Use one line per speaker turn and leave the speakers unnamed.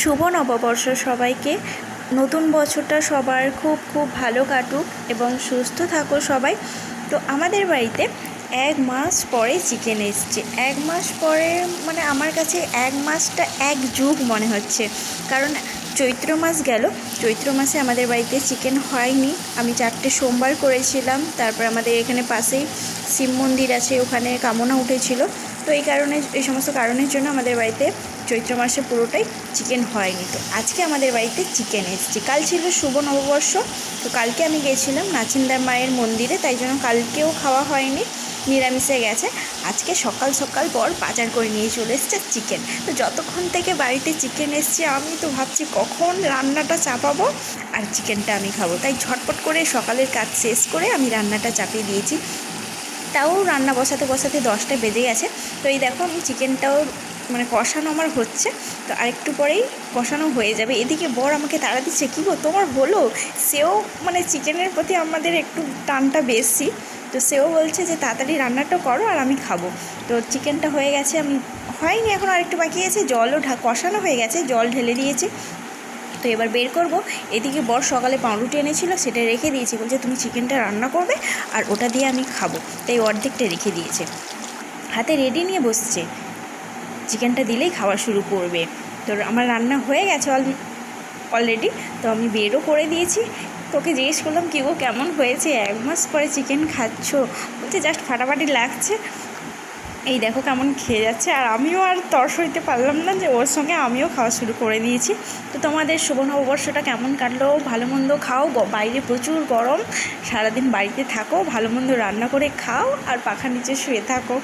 শুভ নববর্ষ সবাইকে। নতুন বছরটা সবার খুব খুব ভালো কাটুক এবং সুস্থ থাকো সবাই। তো আমাদের বাড়িতে এক মাস পরে চিকেন এসছে। এক মাস পরে মানে আমার কাছে এক মাসটা এক যুগ মনে হচ্ছে। কারণ চৈত্র মাস গেল। চৈত্র মাসে আমাদের বাড়িতে চিকেন হয়নি। আমি চারটে সোমবার করেছিলাম। তারপর আমাদের এখানে পাশেই শিব মন্দির আছে, ওখানে কামনা উঠেছিল। তো এই কারণে, এই সমস্ত কারণের জন্য আমাদের বাড়িতে চৈত্র মাসে পুরোটাই চিকেন হয়নি। তো আজকে আমাদের বাড়িতে চিকেন এসেছে। কাল ছিল শুভ নববর্ষ। তো কালকে আমি গেছিলাম নাচিন্দার মায়ের মন্দিরে। তাই জন্য কালকেও খাওয়া হয়নি। নিরামিষে গেছে। আজকে সকাল সকাল পর বাজার করে নিয়ে চলে এসছে চিকেন তো যতক্ষণ থেকে বাড়িতে চিকেন এসছে, আমি তো ভাবছি কখন রান্নাটা চাপাবো আর চিকেনটা আমি খাব। তাই ঝটপট করে সকালের কাজ শেষ করে আমি রান্নাটা চাপিয়ে দিয়েছি। তাও রান্না বসাতে বসাতে দশটা বেজে গেছে। তো এই দেখো আমি চিকেনটাও মানে কষানো আমার হচ্ছে। তো আরেকটু পরেই কষানো হয়ে যাবে। এদিকে বর আমাকে তাড়া দিচ্ছে, কী গো, তোমার হলো? সেও মানে চিকেনের প্রতি আমাদের একটু টানটা বেশি। তো সেও বলছে যে, তাড়াতাড়ি রান্নাটা করো আর আমি খাব। তো চিকেনটা হয়ে গেছে, আমি হয়নি এখন আরেকটু বাকি আছে। জলও ঢা, কষানো হয়ে গেছে, জল ঢেলে দিয়েছি। তো এবার বের করব। এদিকে বর সকালে পাউরুটি এনেছিল, সেটা রেখে দিয়েছি। বলছে, তুমি চিকেনটা রান্না করবে আর ওটা দিয়ে আমি খাব। তাই অর্ধেকটা রেখে দিয়েছে। হাতে রেডি নিয়ে বসছে। চিকেনটা দিলেই খাওয়া শুরু করবে। তো আমার রান্না হয়ে গেছে অল অলরেডি তো আমি বেরও করে দিয়েছি। তোকে জিজ্ঞেস করলাম, কী গো, কেমন হয়েছে? এক মাস পরে চিকেন খাচ্ছ? বলছে, জাস্ট ফাটাফাটি লাগছে। এই দেখো কেমন খেয়ে যাচ্ছে। আর আমিও আর তর সইতে পারলাম না যে ওর সঙ্গে আমিও খাওয়া শুরু করে দিয়েছি। তো তোমাদের শুভ নববর্ষটা কেমন কাটলো? ভালো মন্দ খাও বাইরে প্রচুর গরম, সারাদিন বাড়িতে থাকো, ভালো মন্দ রান্না করে খাও, আর পাখা নিচে শুয়ে থাকো।